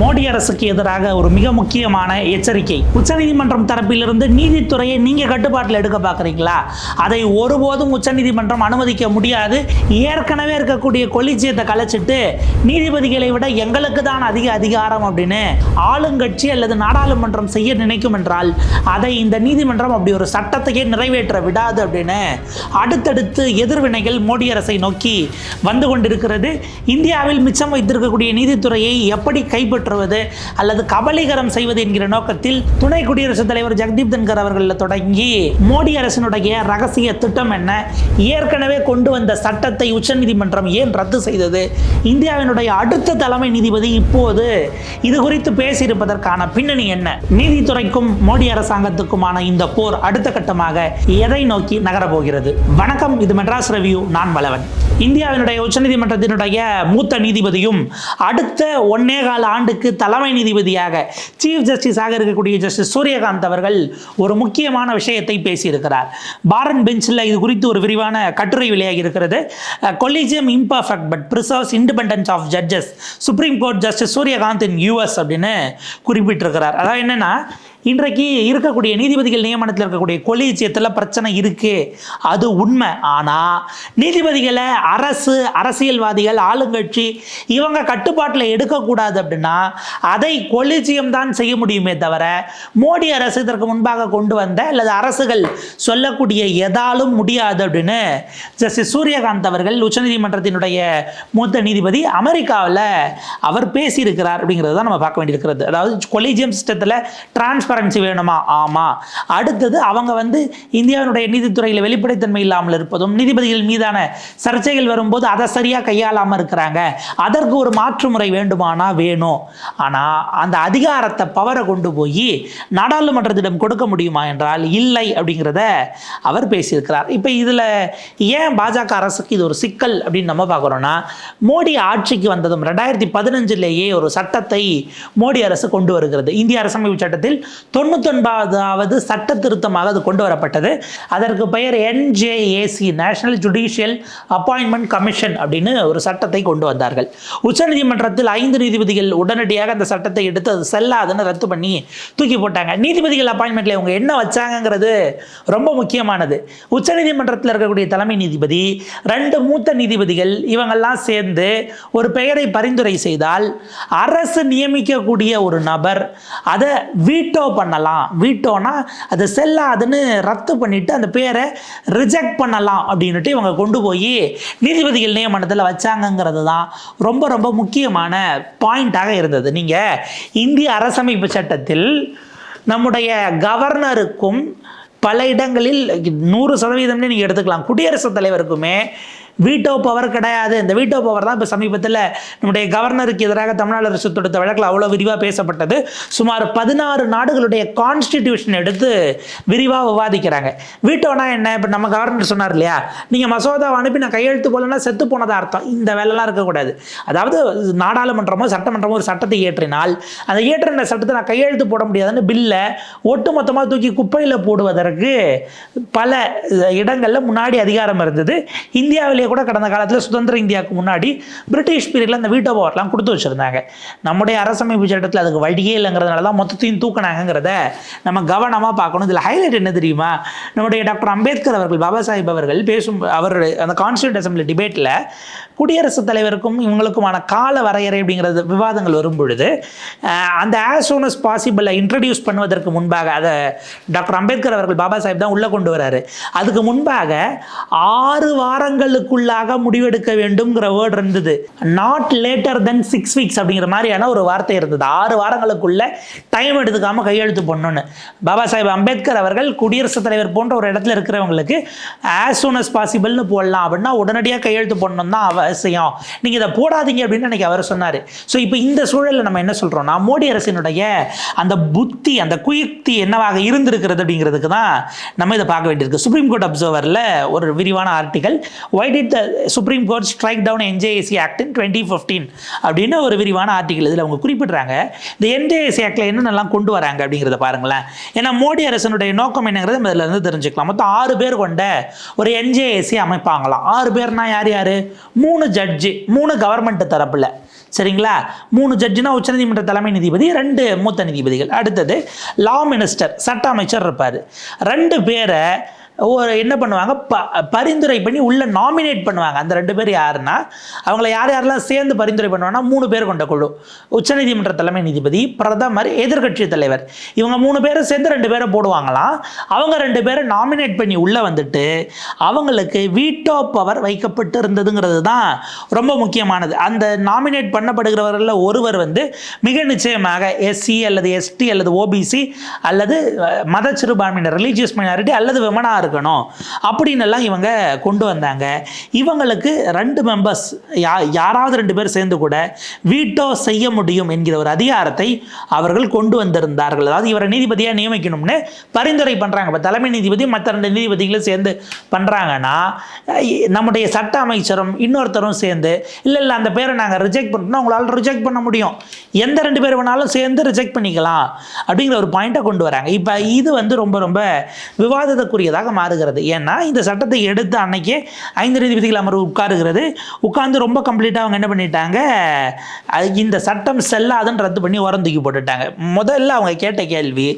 மோடி அரசுக்கு எதிராக ஒரு மிக முக்கியமான எச்சரிக்கை. உச்சநீதிமன்றம் தரப்பிலிருந்து நீதித்துறையை நீங்க கட்டுப்பாட்டில் எடுக்க பார்க்குறீங்களா? அதை ஒருபோதும் உச்சநீதிமன்றம் அனுமதிக்க முடியாது. ஏற்கனவே இருக்கக்கூடிய கொலிச்சியத்தை கலைச்சிட்டு நீதிபதிகளை விட எங்களுக்கு தான் அதிக அதிகாரம் அப்படின்னு ஆளுங்கட்சி அல்லது நாடாளுமன்றம் செய்ய நினைக்கும் என்றால் அதை இந்த நீதிமன்றம் அப்படி ஒரு சட்டத்தையே நிறைவேற்ற விடாது அப்படின்னு அடுத்தடுத்து எதிர்வினைகள் மோடி அரசை நோக்கி வந்து கொண்டிருக்கிறது. இந்தியாவில் மிச்சம் வைத்திருக்கக்கூடிய நீதித்துறையை எப்படி கைப்பற்றுவது அல்லது கபலீகரம் செய்வது என்கிற நோக்கத்தில் துணை குடியரசுத் தலைவர் ஜெகதீப் தன்கர் அவர்களில் தொடங்கி மோடி அரசினுடைய ரகசிய திட்டம் என்ன? ஏற்கனவே கொண்டு வந்த சட்டத்தை உச்சநீதிமன்றம் ஏன் ரத்து செய்தது? இந்தியாவினுடைய அடுத்த தலைமை நீதிபதி இப்போது இது குறித்து பேசியிருப்பதற்கான பின்னணி என்ன? நீதித்துறைக்கும் மோடி அரசாங்கத்துக்குமான இந்த போர் அடுத்த கட்டமாக எதை நோக்கி நகரப்போகிறது? வணக்கம் இது மெட்ராஸ் ரெவியூ. நான் பலவன் இந்தியாவினுடைய உச்சநீதிமன்றத்தினுடைய மூத்த நீதிபதியும் அடுத்த ஒன்னே கால ஆண்டு நாட்டுக்கு தலைமை நீதிபதியாக சீஃப் ஜஸ்டிஸாக இருக்கக்கூடிய ஜஸ்டிஸ் சூரியகாந்த் அவர்கள் ஒரு முக்கியமான விஷயத்தை பேசியிருக்கிறார். பாரன் பெஞ்சில் இது குறித்து ஒரு விரிவான கட்டுரை வெளியாகி இருக்கிறது. Collegium imperfect but preserves independence of judges Supreme Court Justice Suryakant in US அப்படின்னு குறிப்பிட்டிருக்கிறார். அதாவது என்னென்னா இன்றைக்கு இருக்கக்கூடிய நீதிபதிகள் நியமனத்தில் இருக்கக்கூடிய கொலீஜியத்தில் பிரச்சனை இருக்குது அது உண்மை. ஆனால் நீதிபதிகளை அரசு அரசியல்வாதிகள் ஆளுங்கட்சி இவங்க கட்டுப்பாட்டில் எடுக்கக்கூடாது அப்படின்னா அதை கொலீஜியம் தான் செய்ய முடியுமே தவிர மோடி அரசு இதற்கு முன்பாக கொண்டு வந்த அல்லது அரசுகள் சொல்லக்கூடிய எதாலும் முடியாது அப்படின்னு ஜஸ்டிஸ் சூரியகாந்த் அவர்கள் உச்சநீதிமன்றத்தினுடைய மூத்த நீதிபதி அமெரிக்காவில் அவர் பேசியிருக்கிறார் அப்படிங்கிறது தான் நம்ம பார்க்க வேண்டியிருக்கிறது. அதாவது கொலீஜியம் சிஸ்டத்தில் டிரான்ஸ்பரன்சி வேணுமா ஆமாம் அடுத்தது அவங்க வந்து இந்தியாவினுடைய நீதித்துறையில் வெளிப்படைத்தன்மை இல்லாமல் இருப்பதும் நீதிபதிகள் மீதான சர்ச்சைகள் வரும்போது அதை சரியாக கையாளாமல் இருக்கிறாங்க. அதற்கு ஒரு மாற்று முறை வேண்டுமானா வேணும் ஆனால் அந்த அதிகாரத்தை பவரை கொண்டு போய் நாடாளுமன்றத்திடம் கொடுக்க முடியுமா என்றால் இல்லை அப்படிங்கிறத அவர் பேசியிருக்கிறார். இப்போ இதில் ஏன் பாஜக அரசுக்கு இது ஒரு சிக்கல் அப்படின்னு நம்ம பார்க்குறோன்னா மோடி ஆட்சிக்கு வந்ததும் ரெண்டாயிரத்தி பதினஞ்சிலேயே ஒரு சட்டத்தை மோடி அரசு கொண்டு வருகிறது. இந்திய அரசமைப்பு சட்டத்தில் தொண்ணூத்தொன்பதாவது சட்ட திருத்தமாக அது கொண்டு வரப்பட்டது. அதற்கு பெயர் NJAC national judicial appointment commission அப்படின்னு ஒரு சட்டத்தை கொண்டு வந்தார்கள். உச்சநீதிமன்றத்தில் ஐந்து நீதிபதிகள் உடனடியாக அந்த சட்டத்தை எடுத்து அது செல்லாதுன்னு ரத்து பண்ணி தூக்கி போட்டாங்க. நீதிபதிகள் அப்பாயின்மெண்ட்ல இவங்க என்ன வச்சாங்கங்கிறது ரொம்ப முக்கியமானது. உச்சநீதிமன்றத்தில் இருக்கக்கூடிய தலைமை நீதிபதி ரெண்டு மூத்த நீதிபதிகள் இவங்கெல்லாம் சேர்ந்து ஒரு பெயரை பரிந்துரை செய்தால் அரசு நியமிக்கக்கூடிய ஒரு நபர் அதை வீட்டோ பண்ணலாம். வீட்டோனா அது செல்லாதுன்னு ரத்து பண்ணிட்டு அந்த பேரை ரிஜெக்ட் பண்ணலாம் அப்படின்னுட்டு இவங்க கொண்டு போய் நீதிபதிகள் நியமனத்தில் வச்சாங்கங்கிறது தான் ரொம்ப ரொம்ப முக்கியமான பாயிண்டாக இருந்தது. நீங்கள் இந்திய அரசமைப்பு சட்டத்தில் நம்முடைய கவர்னருக்கும் பல இடங்களில் நூறு சதவீதம்னு நீங்கள் எடுத்துக்கலாம். குடியரசுத் தலைவருக்குமே வீட்டோ பவர் கிடையாது. இந்த வீட்டோ பவர் தான் இப்போ சமீபத்தில் நம்முடைய கவர்னருக்கு எதிராக தமிழ்நாடு அரசு தொடுத்த வழக்கில் அவ்வளோ விரிவாக பேசப்பட்டது. சுமார் பதினாறு நாடுகளுடைய கான்ஸ்டிடியூஷன் எடுத்து விரிவாக விவாதிக்கிறாங்க. வீட்டோனா என்ன? இப்போ நம்ம கவர்னர் சொன்னார் இல்லையா? நீங்கள் மசோதாவை அனுப்பி நான் கையெழுத்து போலன்னா செத்து போனதாக அர்த்தம். இந்த வேலைலாம் இருக்கக்கூடாது. அதாவது நாடாளுமன்றமோ சட்டமன்றமோ ஒரு சட்டத்தை இயற்றினால் அந்த இயற்றின சட்டத்தை நான் கையெழுத்து போட முடியாதுன்னு பில்லை ஒட்டுமொத்தமாக தூக்கி குப்பையில் போடுவதற்கு பல இடங்களில் முன்னாடி அதிகாரம் இருந்தது. இந்தியாவில் கூட கடந்த காலத்தில் சுதந்திர இந்தியாவுக்கு முன்னாடி பிரிட்டிஷ் பீரியடில் அந்த வீட்டோ பவர்லாம் கொடுத்து வச்சுருந்தாங்க. நம்முடைய அரசமைப்பு சட்டத்தில் அதுக்கு வழியே இல்லைங்கிறதுனால தான் மொத்தத்தையும் தூக்கினாங்கிறத நம்ம கவனமாக பார்க்கணும். இதில் ஹைலைட் என்ன தெரியுமா? நம்முடைய டாக்டர் அம்பேத்கர் அவர்கள் பாபா சாஹிப் அவர்கள் பேசும் அவர் அந்த கான்ஸ்டியூட் அசம்பிளி டிபேட்டில் குடியரசுத் தலைவருக்கும் இவங்களுக்குமான கால வரையறை அப்படிங்கிறது விவாதங்கள் வரும் பொழுது அந்த ஆஸ் சூன் அஸ் பாசிபிளை இன்ட்ரடியூஸ் பண்ணுவதற்கு முன்பாக அதை டாக்டர் அம்பேத்கர் அவர்கள் பாபா சாஹிப் தான் உள்ளே கொண்டு வராரு. அதுக்கு முன்பாக ஆறு வாரங்களுக்கு வாரங்களுக்குள்ளாக முடிவெடுக்க வேண்டும்ங்கிற வேர்டு இருந்தது. Not later than six weeks அப்படிங்கிற மாதிரியான ஒரு வார்த்தை இருந்தது. ஆறு வாரங்களுக்குள்ள டைம் எடுத்துக்காம கையெழுத்து பண்ணணும்னு பாபா சாஹிப் அம்பேத்கர் அவர்கள் குடியரசுத் தலைவர் போன்ற ஒரு இடத்துல இருக்கிறவங்களுக்கு ஆஸ் சூன் அஸ் பாசிபிள்னு போடலாம் அப்படின்னா உடனடியாக கையெழுத்து பண்ணணும் தான் அவசியம். நீங்கள் இதை போடாதீங்க அப்படின்னு அன்னைக்கு அவர் சொன்னார். ஸோ இப்போ இந்த சூழலில் நம்ம என்ன சொல்கிறோம்னா மோடி அரசினுடைய அந்த புத்தி அந்த குயுக்தி என்னவாக இருந்திருக்கிறது அப்படிங்கிறதுக்கு தான் நம்ம இதை பார்க்க வேண்டியிருக்கு. சுப்ரீம் கோர்ட் அப்சர்வரில் ஒரு விரிவான article why did the Supreme Court strike down NJAC act in twenty fifteen அப்படின்னு ஒரு விரிவான ஆர்டிகல் இதில் அவங்க குறிப்பிடுறாங்க. இந்த என்ஜேஏசி ஆக்டில் என்னென்னலாம் கொண்டு வராங்க அப்படிங்கிறத பாருங்களேன். ஏன்னா மோடி அரசனுடைய நோக்கம் என்னங்கிறது நம்ம இதில் இருந்து தெரிஞ்சுக்கலாம். மொத்தம் ஆறு பேர் கொண்ட ஒரு என்ஜேஏசி அமைப்பாங்களாம். ஆறு பேர்னா யார் யார்? மூணு ஜட்ஜு மூணு கவர்மெண்ட் தரப்பில். சரிங்களா? மூணு ஜட்ஜினா உச்சநீதிமன்ற தலைமை நீதிபதி ரெண்டு மூத்த நீதிபதிகள். அடுத்தது லா மினிஸ்டர் சட்ட அமைச்சர் இருப்பார். ரெண்டு பேரை ஒரு என்ன பண்ணுவாங்க? ப பரிந்துரை பண்ணி உள்ள நாமினேட் பண்ணுவாங்க. அந்த ரெண்டு பேர் யாருன்னா அவங்கள யார் யாரெல்லாம் சேர்ந்து பரிந்துரை பண்ணுவாங்கன்னா மூணு பேர் கொண்ட குழு. உச்சநீதிமன்ற தலைமை நீதிபதி பிரதமர் எதிர்கட்சி தலைவர். இவங்க மூணு பேரும் சேர்ந்து ரெண்டு பேரை போடுவாங்களாம். அவங்க ரெண்டு பேரை நாமினேட் பண்ணி உள்ளே வந்துட்டு அவங்களுக்கு வீட்டோ பவர் வைக்கப்பட்டு இருந்ததுங்கிறது தான் ரொம்ப முக்கியமானது. அந்த நாமினேட் பண்ணப்படுகிறவர்களில் ஒருவர் வந்து மிக நிச்சயமாக எஸ்சி அல்லது எஸ்டி அல்லது ஓபிசி அல்லது மத சிறுபான்மையினர் ரிலீஜியஸ் மைனாரிட்டி அல்லது விமனாக இருக்கணும். அப்படின்னு எல்லாம் இவங்க கொண்டு வந்தாங்க. இவங்களுக்கு ரெண்டு மெம்பர்ஸ் யா யாராவது ரெண்டு பேர் சேர்ந்து கூட வீட்டோ செய்ய முடியும் என்கிற ஒரு அதிகாரத்தை அவர்கள் கொண்டு வந்திருந்தார்கள். அதாவது இவரை நீதிபதியாக நியமிக்கணும்னு பரிந்துரை பண்ணுறாங்க இப்போ தலைமை நீதிபதி மற்ற ரெண்டு நீதிபதிகளும் சேர்ந்து பண்ணுறாங்கன்னா நம்முடைய சட்ட அமைச்சரும் இன்னொருத்தரும் சேர்ந்து இல்லை இல்லை அந்த பேரை நாங்கள் ரிஜெக்ட் பண்ணோம்னா உங்களால் ரிஜெக்ட் பண்ண முடியும். எந்த ரெண்டு பேர் வேணாலும் சேர்ந்து ரிஜெக்ட் பண்ணிக்கலாம். அப்படிங்கிற ஒரு பாயிண்ட்டை கொண்டு வராங்க. இப்போ இது வந்து ரொம்ப ரொம்ப விவாதத்துக்குரியதாக மாறுகிறது. ஏன்னா இந்த சட்டத்தை எடுத்து அன்னைக்கே ஐந்து நீதிபதிகள் அமர்வு உட்காருகிறது. உட்கார்ந்து ரொம்ப கம்ப்ளீட்டாக அவங்க என்ன பண்ணிட்டாங்க? இந்த சட்டம் செல்லாதுன்னு ரத்து பண்ணி உரம் தூக்கி போட்டுட்டாங்க. முதல்ல அவங்க கேட்ட கேள்வி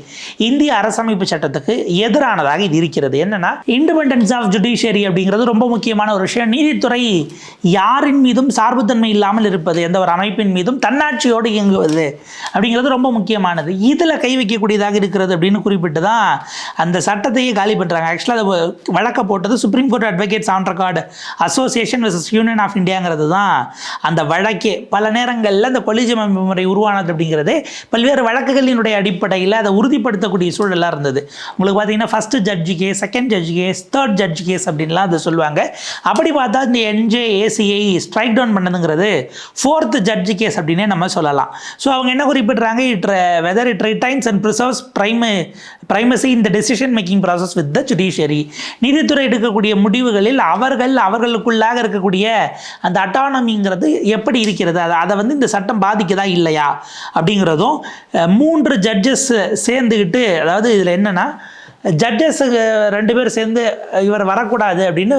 இந்திய அரசமைப்பு சட்டத்துக்கு எதிரானதாக இது இருக்கிறது. என்னன்னா இண்டிபெண்டன்ஸ் ஆஃப் ஜுடிஷியரி அப்படிங்கிறது ரொம்ப முக்கியமான ஒரு விஷயம். நீதித்துறை யாரின் மீதும் சார்புத்தன்மை இல்லாமல் இருப்பது எந்த ஒரு அமைப்பின் மீதும் தன்னாட்சியோடு இயங்குவது அப்படிங்கிறது ரொம்ப முக்கியமானது. இதில் கை வைக்கக்கூடியதாக இருக்கிறது அப்படின்னு குறிப்பிட்டு தான் அந்த சட்டத்தையே காலி பண்ணுறாங்க ஆக்சுவலாக அதை வழக்க போட்டது Supreme Court advocates on record association versus union of இந்தியாங்கிறது தான் அந்த வழக்கே. பல நேரங்களில் அந்த கொலிஜியம் அமைப்பு முறை உருவானது அப்படிங்கிறது பல்வேறு வழக்குகளினுடைய அடிப்படையில் அதை உறுதிப்படுத்தக்கூடிய சூழலாக இருந்தது. உங்களுக்கு பார்த்தீங்கன்னா first judge case second judge case third judge case அப்படின்லாம் அதை சொல்லுவாங்க. அப்படி பார்த்தா இந்த என்ஜே ஏசிஐ ஸ்ட்ரைக் டவுன் பண்ணதுங்கிறது ஃபோர்த்து ஜட்ஜு கேஸ் அப்படின்னே நம்ம சொல்லலாம். ஸோ அவங்க என்ன குறிப்பிட்றாங்க? It whether it retains and preserves prima primacy இந்த decision making process with the judiciary நீதித்துறை எடுக்கக்கூடிய முடிவுகளில் அவர்கள் அவர்களுக்குள்ளாக இருக்கக்கூடிய அந்த அட்டானமிங்கிறது எப்படி இருக்கிறது? அதை அதை வந்து இந்த சட்டம் பாதிக்குதா இல்லையா? அப்படிங்கிறதும் மூன்று ஜட்ஜஸ் சேர்ந்துக்கிட்டு அதாவது இதில் என்னென்னா ஜட்ஜஸ் ரெண்டு பேர் சேர்ந்து இவர் வரக்கூடாது அப்படின்னு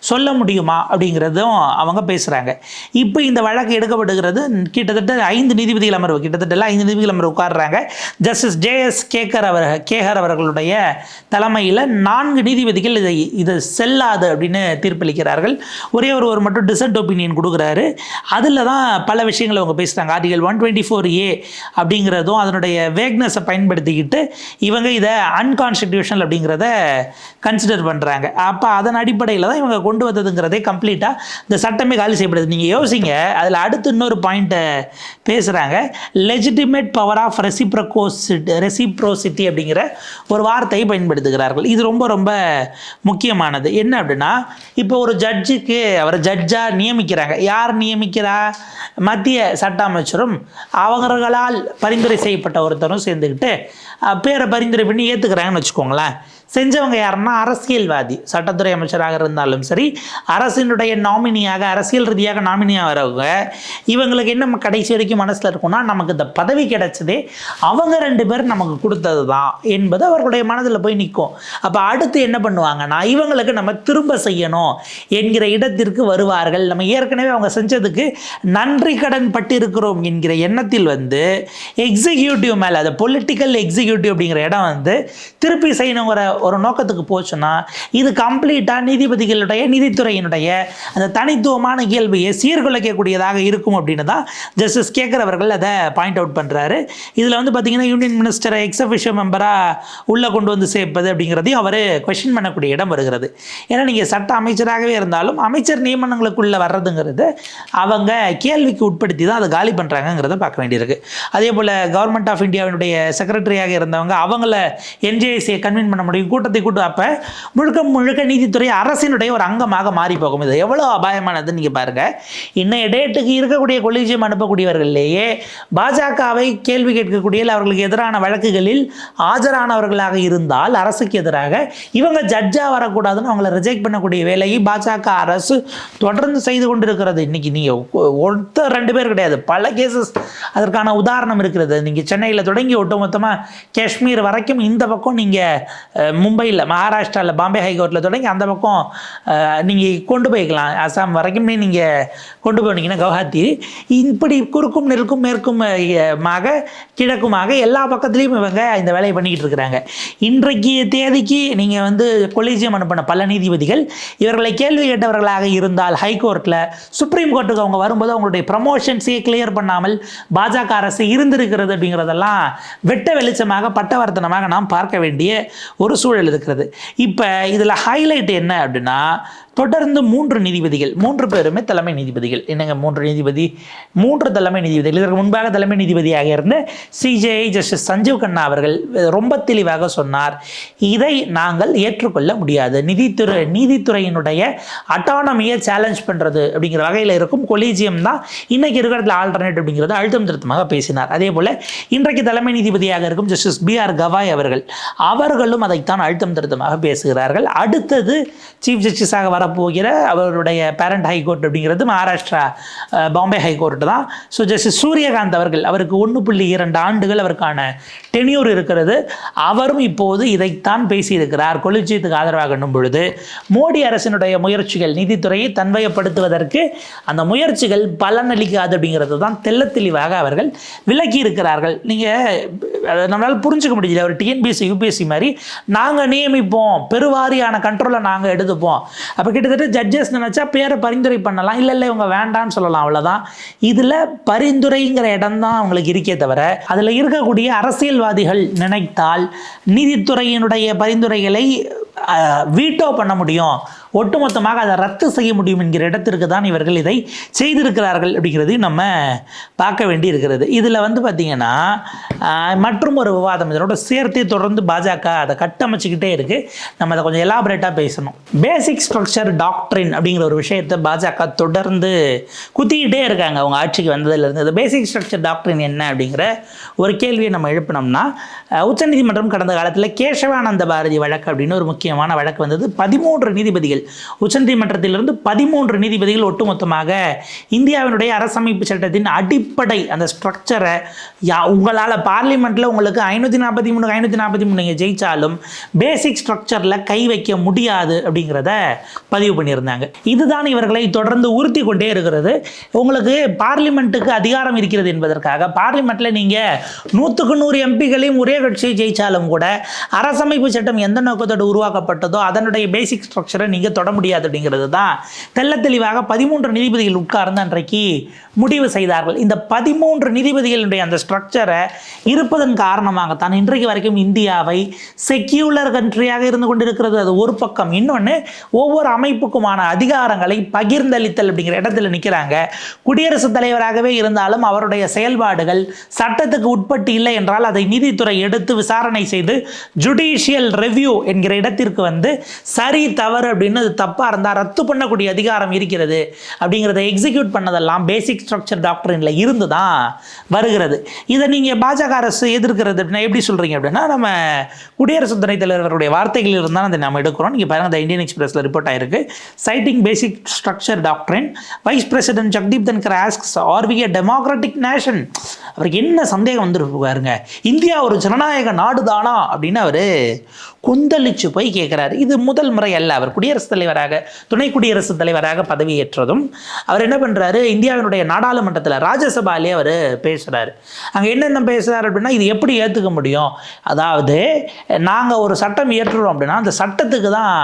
சொல்ல முடியுமா அப்படிங்கிறதும் அவங்க பேசுகிறாங்க இப்போ இந்த வழக்கு எடுக்கப்படுகிறது கிட்டத்தட்ட ஐந்து நீதிபதிகள் அமர்வு கிட்டத்தட்ட ஐந்து நீதிபதிகள் அமர்வு உட்காடுறாங்க ஜஸ்டிஸ் ஜேஎஸ் கேக்கர் அவர் கேகர் அவர்களுடைய தலைமையில் நான்கு நீதிபதிகள் இதை இது செல்லாது அப்படின்னு தீர்ப்பளிக்கிறார்கள். ஒரே ஒரு மட்டும் டிசன்ட் ஒப்பீனியன் கொடுக்குறாரு. அதில் தான் பல விஷயங்களை அவங்க பேசுகிறாங்க article one twenty four A அப்படிங்கிறதும் அதனுடைய வேக்னஸை பயன்படுத்திக்கிட்டு இவங்க இதை கான்ஸ்டிடியூஷனல் அப்படிங்கிறத கன்சிடர் பண்ணுறாங்க அப்போ அதன் அடிப்படையில் தான் இவங்க கொண்டு வந்ததுங்கிறதே கம்ப்ளீட்டாக இந்த சட்டமே காலி செய்யப்படுது. நீங்கள் யோசிங்க அதில் அடுத்து இன்னொரு பாயிண்ட்டை பேசுகிறாங்க legitimate power of reciprocity reciprocity அப்படிங்கிற ஒரு வார்த்தையை பயன்படுத்துகிறார்கள். இது ரொம்ப ரொம்ப முக்கியமானது. என்ன அப்படின்னா இப்போ ஒரு ஜட்ஜுக்கு அவரை ஜட்ஜாக நியமிக்கிறாங்க. யார் நியமிக்கிறா? மத்திய சட்ட அமைச்சரும் அவர்களால் பரிந்துரை செய்யப்பட்ட ஒருத்தரும் சேர்ந்துக்கிட்டு பேரை பரிந்துரை பண்ணி ஏற்றுக்கிறாங்கன்னு வச்சுக்கோங்களேன். செஞ்சவங்க யாருன்னா அரசியல்வாதி. சட்டத்துறை அமைச்சராக இருந்தாலும் சரி அரசினுடைய நாமினியாக அரசியல் ரீதியாக நாமினியாக வரவங்க இவங்களுக்கு என்ன கடைசி வரைக்கும் மனசில் இருக்கும்னா நமக்கு இந்த பதவி கிடைச்சதே அவங்க ரெண்டு பேரும் நமக்கு கொடுத்தது தான் என்பது அவர்களுடைய மனதில் போய் நிற்கும் அப்போ அடுத்து என்ன பண்ணுவாங்கன்னா இவங்களுக்கு நம்ம திரும்ப செய்யணும் என்கிற இடத்திற்கு வருவார்கள். நம்ம ஏற்கனவே அவங்க செஞ்சதுக்கு நன்றி கடன் பட்டிருக்கிறோம் என்கிற எண்ணத்தில் வந்து எக்ஸிக்யூட்டிவ் மேலே அது பொலிட்டிக்கல் எக்ஸிக்யூட்டிவ் அப்படிங்கிற இடம் வந்து திருப்பி செய்யணுங்கிற ஒரு நோக்கத்துக்கு போச்சுன்னா இது கம்ப்ளீட்டாக நீதிபதிகளுடைய நீதித்துறையினுடைய அந்த தனித்துவமான கேள்வியை சீர்குலைக்கக்கூடியதாக இருக்கும் அப்படின்னு தான் ஜஸ்டிஸ் கேக்கர் அவர்கள் அதை பாயிண்ட் அவுட் பண்ணுறாரு இதில் வந்து பார்த்தீங்கன்னா யூனியன் மினிஸ்டரை எக்ஸ் மெம்பராக உள்ளே கொண்டு வந்து சேர்ப்பது அப்படிங்கிறதையும் அவர் கொஷின் பண்ணக்கூடிய இடம் வருகிறது. ஏன்னா நீங்கள் சட்ட அமைச்சராகவே இருந்தாலும் அமைச்சர் நியமனங்களுக்குள்ளே வர்றதுங்கிறது அவங்க கேள்விக்கு உட்படுத்தி தான் அதை காலி பண்ணுறாங்கங்கிறத பார்க்க வேண்டியிருக்கு. அதே போல் கவர்மெண்ட் ஆஃப் இந்தியாவினுடைய செக்ரட்டரியாக இருந்தவங்க அவங்கள என்ஜேஎஸ்சியை கன்வீன் பண்ண முடியும். கூட்டத்தை கூட்டு அப்போ முழுக்க முழுக்க நீதித்துறை அரசினுடைய ஒரு அங்கமாக மாறி போகும். இது எவ்வளோ அபாயமானதுன்னு நீங்கள் பாருங்கள் இன்னைய டேட்டுக்கு இருக்கக்கூடிய கொலிஜியம் அனுப்பக்கூடியவர்கள்லேயே பாஜகவை கேள்வி கேட்கக்கூடிய அவர்களுக்கு எதிரான வழக்குகளில் ஆஜரானவர்களாக இருந்தால் அரசுக்கு எதிராக இவங்க ஜட்ஜாக வரக்கூடாதுன்னு அவங்கள ரிஜெக்ட் பண்ணக்கூடிய வேலையை பாஜக அரசு தொடர்ந்து செய்து கொண்டிருக்கிறது. இன்னைக்கு நீங்கள் ஒருத்தர் ரெண்டு பேர் கிடையாது. பல கேசஸ் அதற்கான உதாரணம் இருக்கிறது. நீங்கள் சென்னையில் தொடங்கி ஒட்டுமொத்தமாக காஷ்மீர் வரைக்கும் இந்த பக்கம் நீங்கள் மும்பையில் மகாராஷ்டிராவில் பாம்பே ஹைகோர்ட்டில் தொடங்கி அந்த பக்கம் நீங்கள் கொண்டு போய்க்கலாம். அசாம் வரைக்குமே நீங்கள் கொண்டு போனீங்கன்னா கவுஹாத்தி. இப்படி குறுக்கும் நெருக்கும் மேற்குமாக கிழக்குமாக எல்லா பக்கத்துலேயும் இவங்க இந்த வேலையை பண்ணிக்கிட்டு இருக்கிறாங்க. இன்றைக்கு தேதிக்கு நீங்கள் வந்து கொலிஜியம் அனுப்பின பல நீதிபதிகள் இவர்களை கேள்வி கேட்டவர்களாக இருந்தால் ஹைகோர்ட்டில் சுப்ரீம் கோர்ட்டுக்கு அவங்க வரும்போது அவங்களுடைய ப்ரமோஷன்ஸையே கிளியர் பண்ணாமல் பாஜக அரசு இருந்திருக்கிறது அப்படிங்கிறதெல்லாம் வெட்ட வெளிச்சமாக பட்டவர்த்தனமாக நாம் பார்க்க வேண்டிய ஒரு சூழல் இருக்கிறது. இப்போ இதில் ஹைலைட் என்ன அப்படின்னா தொடர்ந்து மூன்று நீதிபதிகள் மூன்று பேருமே தலைமை நீதிபதிகள். என்னங்க மூன்று நீதிபதி? மூன்று தலைமை நீதிபதிகள். இதற்கு முன்பாக தலைமை நீதிபதியாக இருந்த சிஜேஐ ஜஸ்டிஸ் சஞ்சீவ் கண்ணா அவர்கள் ரொம்ப தெளிவாக சொன்னார் இதை நாங்கள் ஏற்றுக்கொள்ள முடியாது. நிதித்துறை நீதித்துறையினுடைய அட்டானமியை சேலஞ்ச் பண்ணுறது அப்படிங்கிற வகையில் இருக்கும் கொலீஜியம் தான் இன்னைக்கு இருக்கிறதுல ஆல்டர்னேட் அப்படிங்கிறது அழுத்தம் திருத்தமாக பேசினார். அதே போல் இன்றைக்கு தலைமை நீதிபதியாக இருக்கும் ஜஸ்டிஸ் பி ஆர் கவாய் அவர்கள் அவர்களும் அதைத்தான் அழுத்தம் திருத்தமாக பேசுகிறார்கள். அடுத்தது சீஃப் ஜஸ்டிஸாக வர போகிற அவருடைய பேரண்ட் ஹைகோர்ட் அப்படிங்கிறது மகாராஷ்டிரா பாம்பே ஹைகோர்ட் தான். ஸோ ஜஸ்டிஸ் சூரியகாந்த் அவர்கள் அவருக்கு ஒன்று புள்ளி இரண்டு ஆண்டுகள் அவருக்கான டென்யூர் இருக்கிறது. அவரும் இப்போது இதைத்தான் பேசியிருக்கிறார். கொலிஜியத்துக்கு ஆதரவாக எண்ணும் பொழுது மோடி அரசினுடைய முயற்சிகள் நீதித்துறையை தன்வயப்படுத்துவதற்கு அந்த முயற்சிகள் பலனளிக்காது அப்படிங்கிறது தான் தெள்ளத்தெளிவாக அவர்கள் விலக்கி இருக்கிறார்கள். நீங்கள் நம்மளால் புரிஞ்சுக்க முடியல. ஒரு டிஎன்பிஎஸ்சி யூபிஎஸ்சி மாதிரி நாங்கள் நியமிப்போம். பெருவாரியான கண்ட்ரோலை நாங்கள் எடுத்துப்போம். அப்போ கிட்டத்தட்ட ஜட்ஜஸ் நினச்சா பேரை பரிந்துரை பண்ணலாம். இல்லை இல்லை இவங்க வேண்டாம்னு சொல்லலாம் அவ்வளோதான் இதில் பரிந்துரைங்கிற இடம் தான் அவங்களுக்கு இருக்கே தவிர அதில் இருக்கக்கூடிய அரசியல்வாதிகள் நினைத்தால் நீதித்துறையினுடைய பரிந்துரைகளை வீட்டோ பண்ண முடியும். ஒட்டுமொத்தமாக அதை ரத்து செய்ய முடியும் என்கிற இடத்திற்கு தான் இவர்கள் இதை செய்திருக்கிறார்கள் அப்படிங்கிறது நம்ம பார்க்க வேண்டி இருக்கிறது இதில் வந்து பார்த்திங்கன்னா மற்றும் ஒரு விவாதம் இதனோட சேர்த்தே தொடர்ந்து பாஜக அதை கட்டமைச்சிக்கிட்டே இருக்குது நம்ம அதை கொஞ்சம் எலாபரேட்டாக பேசணும். பேசிக் ஸ்ட்ரக்சர் டாக்ட்ரின் அப்படிங்கிற ஒரு விஷயத்தை பாஜக தொடர்ந்து குத்திக்கிட்டே இருக்காங்க. அவங்க ஆட்சிக்கு வந்ததுலேருந்து. இந்த பேசிக் ஸ்ட்ரக்சர் டாக்டரின் என்ன அப்படிங்கிற ஒரு கேள்வியை நம்ம எழுப்பினோம்னா உச்சநீதிமன்றம் கடந்த காலத்தில் கேசவானந்த பாரதி வழக்கு அப்படின்னு ஒரு முக்கியமான வழக்கு வந்தது. பதிமூன்று நீதிபதிகள் உச்சநீதிமன்றத்திலிருந்து பதிமூன்று நீதிபதிகள் ஒட்டுமொத்தமாக இந்தியாவினுடைய அரசமைப்பு சட்டத்தின் அடிப்படை அந்த ஸ்ட்ரக்சரை யா உங்களால் பார்லிமெண்ட்டில் உங்களுக்கு ஐநூற்றி நாற்பத்தி மூணு ஐநூற்றி நாற்பத்தி மூணு நீங்கள் ஜெயிச்சாலும் பேசிக் ஸ்ட்ரக்சரில் கை வைக்க முடியாது அப்படிங்கிறத பதிவு பண்ணியிருந்தாங்க. இதுதான் இவர்களை தொடர்ந்து உறுத்தி கொண்டே இருக்கிறது. உங்களுக்கு பார்லிமெண்ட்டுக்கு அதிகாரம் இருக்கிறது என்பதற்காக பார்லிமெண்ட்டில் நீங்கள் நூற்றுக்கு நூறு எம்பிகளையும் ஒரே கட்சியை ஜெயிச்சாலும் கூட அரசமைப்பு சட்டம் எந்த நோக்கத்தோடு உருவாக்கப்பட்டதோ அதனுடைய பேசிக் ஸ்ட்ரக்சரை நீங்கள் தொட முடியாது அப்படிங்கிறது தான் தெல்ல தெளிவாக பதிமூன்று நீதிபதிகள் உட்கார்ந்து அன்றைக்கு முடிவு செய்தார்கள். இந்த பதிமூன்று நீதிபதிகளுடைய அந்த ஸ்ட்ரக்சரை இருப்பதன் காரணமாகத்தான் இன்றைக்கு வரைக்கும் இந்தியாவை செக்யூலர் கண்ட்ரியாக இருந்து கொண்டிருக்கிறது. அது ஒரு பக்கம். இன்னொன்று ஒவ்வொரு அமைப்புக்குமான அதிகாரங்களை பகிர்ந்தளித்தல் அப்படிங்கிற இடத்துல நிற்கிறாங்க குடியரசுத் தலைவராகவே இருந்தாலும் அவருடைய செயல்பாடுகள் சட்டத்துக்கு உட்பட்டு இல்லை என்றால் அதை நீதித்துறை எடுத்து விசாரணை செய்து ஜுடிஷியல் ரெவ்யூ என்கிற இடத்திற்கு வந்து சரி தவறு அப்படின்னு என்னது தப்பாக இருந்தால் ரத்து பண்ணக்கூடிய அதிகாரம் இருக்கிறது அப்படிங்கிறத எக்ஸிக்யூட் பண்ணதெல்லாம் பேசிக் ஸ்ட்ரக்சர் டாக்டரின்ல இருந்து தான் வருகிறது. இதை நீங்கள் பாஜக அரசு எதிர்க்கிறது அப்படின்னா எப்படி சொல்கிறீங்க அப்படின்னா நம்ம குடியரசு துணைத் தலைவருடைய வார்த்தைகளில் இருந்தால் அதை நம்ம எடுக்கிறோம். நீங்கள் பாருங்கள் இந்த இந்தியன் எக்ஸ்பிரஸில் ரிப்போர்ட் ஆயிருக்கு. Citing basic structure doctrine vice president Jagdeep Dhankhar asks are we democratic nation அவருக்கு என்ன சந்தேகம் வந்துருக்கு பாருங்க. இந்தியா ஒரு ஜனநாயக நாடு தானா அப்படின்னு அவர் கொந்தளிச்சு போய் கேட்குறாரு இது முதல் முறை அல்ல. அவர் குடியரசு குடியரசுத் தலைவராக துணை குடியரசுத் தலைவராக பதவியேற்றதும் அவர் என்ன பண்ணுறாரு இந்தியாவினுடைய நாடாளுமன்றத்தில் ராஜ்யசபாலே அவர் பேசுகிறாரு அங்கே என்னென்ன பேசுகிறார் அப்படின்னா இது எப்படி ஏற்றுக்க முடியும்? அதாவது நாங்கள் ஒரு சட்டம் இயற்றுறோம் அப்படின்னா அந்த சட்டத்துக்கு தான்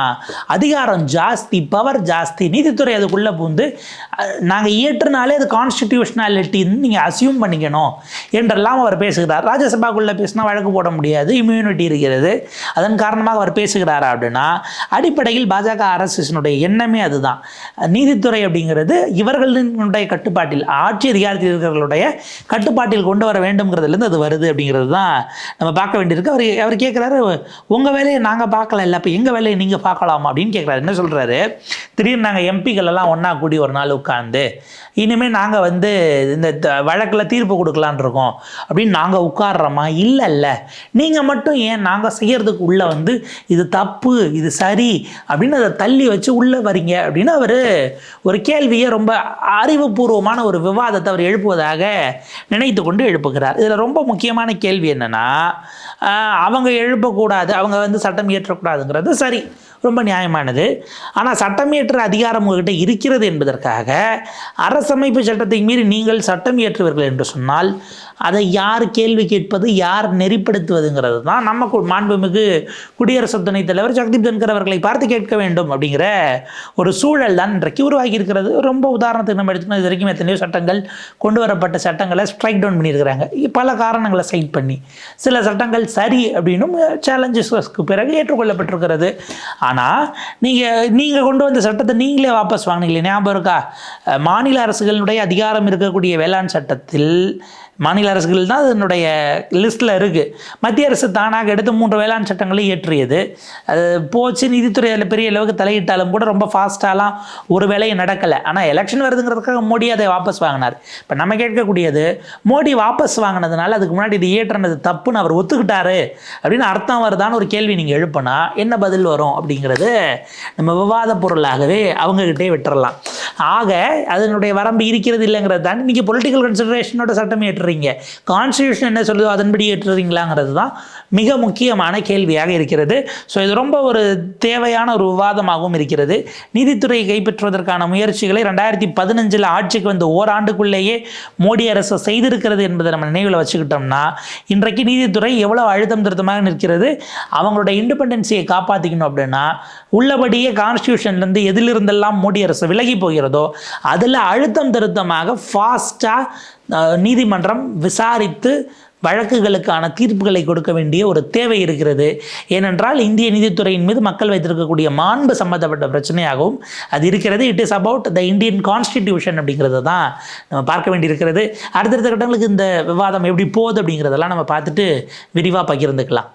அதிகாரம் ஜாஸ்தி பவர் ஜாஸ்தி நீதித்துறை அதுக்குள்ளே பூந்து நாங்கள் இயற்றுனாலே அது கான்ஸ்டிடியூஷனாலிட்டின்னு நீங்கள் அசியூம் பண்ணிக்கணும் என்றெல்லாம் அவர் பேசுகிறார். ராஜ்யசபாக்குள்ளே பேசினா வழக்கு போட முடியாது இம்யூனிட்டி இருக்கிறது. அதன் காரணமாக அவர் பேசுகிறாரா அப்படின்னா அடிப்படையில் பாஜக அரசினுடைய எண்ணமே அதுதான். நீதித்துறை அப்படிங்கிறது இவர்களுடைய கட்டுப்பாட்டில் ஆட்சி அதிகாரத்தில் கட்டுப்பாட்டில் கொண்டு வர வேண்டும்ங்கிறதுலேருந்து அது வருது அப்படிங்கிறது தான் நம்ம பார்க்க வேண்டியிருக்கு. அவர் அவர் கேட்குறாரு உங்கள் வேலையை நாங்கள் பார்க்கல இல்லை அப்போ எங்கள் வேலையை நீங்கள் பார்க்கலாமா? அப்படின்னு கேட்குறாரு என்ன சொல்கிறாரு திடீர்னு நாங்கள் எம்பிக்கள் எல்லாம் ஒன்றா கூடி ஒரு நாள் உட்காந்து இனிமேல் நாங்கள் வந்து இந்த த- தீர்ப்பு கொடுக்கலான்னு இருக்கோம். அப்படின்னு நாங்கள் உட்கார்றோமா? இல்லை இல்லை. நீங்கள் மட்டும் ஏன் நாங்கள் செய்கிறதுக்கு உள்ளே வந்து இது தப்பு இது சரி அப்படின்னு அதை தள்ளி வச்சு உள்ளே வரீங்க அப்படின்னு அவர் ஒரு கேள்வியை ரொம்ப அறிவுபூர்வமான ஒரு விவாதத்தை அவர் எழுப்புவதாக நினைத்து கொண்டு எழுப்புகிறார். இதில் ரொம்ப முக்கியமான கேள்வி என்னென்னா அவங்க எழுப்பக்கூடாது அவங்க வந்து சட்டம் இயற்றக்கூடாதுங்கிறது சரி ரொம்ப நியாயமானது. ஆனால் சட்டம் இயற்ற அதிகாரம் உங்ககிட்ட இருக்கிறது என்பதற்காக அரசமைப்பு சட்டத்தை மீறி நீங்கள் சட்டம் இயற்றுவீர்கள் என்று சொன்னால் அதை யார் கேள்வி கேட்பது யார் நெறிப்படுத்துவதுங்கிறது தான் நம்ம கு- மாண்புமிகு குடியரசு துணைத் தலைவர் ஜெகதீப் தன்கர் அவர்களை பார்த்து கேட்க வேண்டும் அப்படிங்கிற ஒரு சூழல் தான் இன்றைக்கு உருவாகி இருக்கிறது. ரொம்ப உதாரணத்துக்கு நம்ம எடுத்துக்கணும். இது வரைக்கும் எத்தனையோ சட்டங்கள் கொண்டு வரப்பட்ட சட்டங்களை ஸ்ட்ரைக் டவுன் பண்ணியிருக்கிறாங்க. பல காரணங்களை சைட் பண்ணி. சில சட்டங்கள் சரி அப்படின்னும் சேலஞ்சஸ்க்கு பிறகு ஏற்றுக்கொள்ளப்பட்டிருக்கிறது. ஆனால் நீங்கள் நீங்கள் கொண்டு வந்த சட்டத்தை நீங்களே வாபஸ் வாங்கினீங்களே ஞாபகம் இருக்கா? மாநில அரசுகளுடைய அதிகாரம் இருக்கக்கூடிய வேளாண் சட்டத்தில் மாநில அரசுகள் தான் அதனுடைய லிஸ்ட்டில் இருக்குது மத்திய அரசு தானாக எடுத்து மூன்று வேளாண் சட்டங்களை இயற்றியது. அது போச்சு நீதித்துறை அதில் பெரிய அளவுக்கு தலையிட்டாலும் கூட ரொம்ப ஃபாஸ்ட்டாலாம் ஒரு வேலையும் நடக்கலை. ஆனால் எலெக்ஷன் வருதுங்கிறதுக்காக மோடி அதை வாபஸ் வாங்கினார். இப்போ நம்ம கேட்கக்கூடியது மோடி வாபஸ் வாங்கினதுனால அதுக்கு முன்னாடி இது இயற்றினது தப்புன்னு அவர் ஒத்துக்கிட்டாரு அப்படின்னு அர்த்தம் வருதான்னு ஒரு கேள்வி நீங்கள் எழுப்பினா என்ன பதில் வரும் அப்படிங்கிறது நம்ம விவாத பொருளாகவே அவங்கக்கிட்டே விட்டுறலாம். ஆக அதனுடைய வரம்பு இருக்கிறது இல்லைங்கிறது தான் இன்றைக்கி பொலிட்டிக்கல் கன்சிடரேஷனோட சட்டம் ஏற்றுறீங்க கான்ஸ்டியூஷன் என்ன சொல்லுதோ அதன்படி ஏற்றுறீங்களாங்கிறது தான் மிக முக்கியமான கேள்வியாக இருக்கிறது. ஸோ இது ரொம்ப ஒரு தேவையான ஒரு விவாதமாகவும் இருக்கிறது. நீதித்துறையை கைப்பற்றுவதற்கான முயற்சிகளை ரெண்டாயிரத்தி பதினஞ்சில் ஆட்சிக்கு வந்த ஓராண்டுக்குள்ளேயே மோடி அரசு செய்திருக்கிறது என்பதை நம்ம நினைவில் வச்சுக்கிட்டோம்னா இன்றைக்கு நீதித்துறை எவ்வளோ அழுத்தம் திருத்தமாக நிற்கிறது அவங்களோட இண்டிபெண்டன்சியை காப்பாற்றிக்கணும் அப்படின்னா உள்ளபடியே கான்ஸ்டியூஷன்லேருந்து எதிலிருந்தெல்லாம் மோடி அரசு விலகி போகிறதோ அதில் அழுத்தம் திருத்தமாக ஃபாஸ்ட்டாக நீதிமன்றம் விசாரித்து வழக்குகளுக்கான தீர்ப்புகளை கொடுக்க வேண்டிய ஒரு தேவை இருக்கிறது. ஏனென்றால் இந்திய நீதித்துறையின் மீது மக்கள் வைத்திருக்கக்கூடிய மாண்பு சம்பந்தப்பட்ட பிரச்சனையாகவும் அது இருக்கிறது. It is about the Indian constitution அப்படிங்கிறது தான் நம்ம பார்க்க வேண்டியிருக்கிறது. அடுத்தடுத்த கட்டங்களுக்கு இந்த விவாதம் எப்படி போகுது அப்படிங்கிறதெல்லாம் நம்ம பார்த்துட்டு விரிவாக பகிர்ந்துக்கலாம்.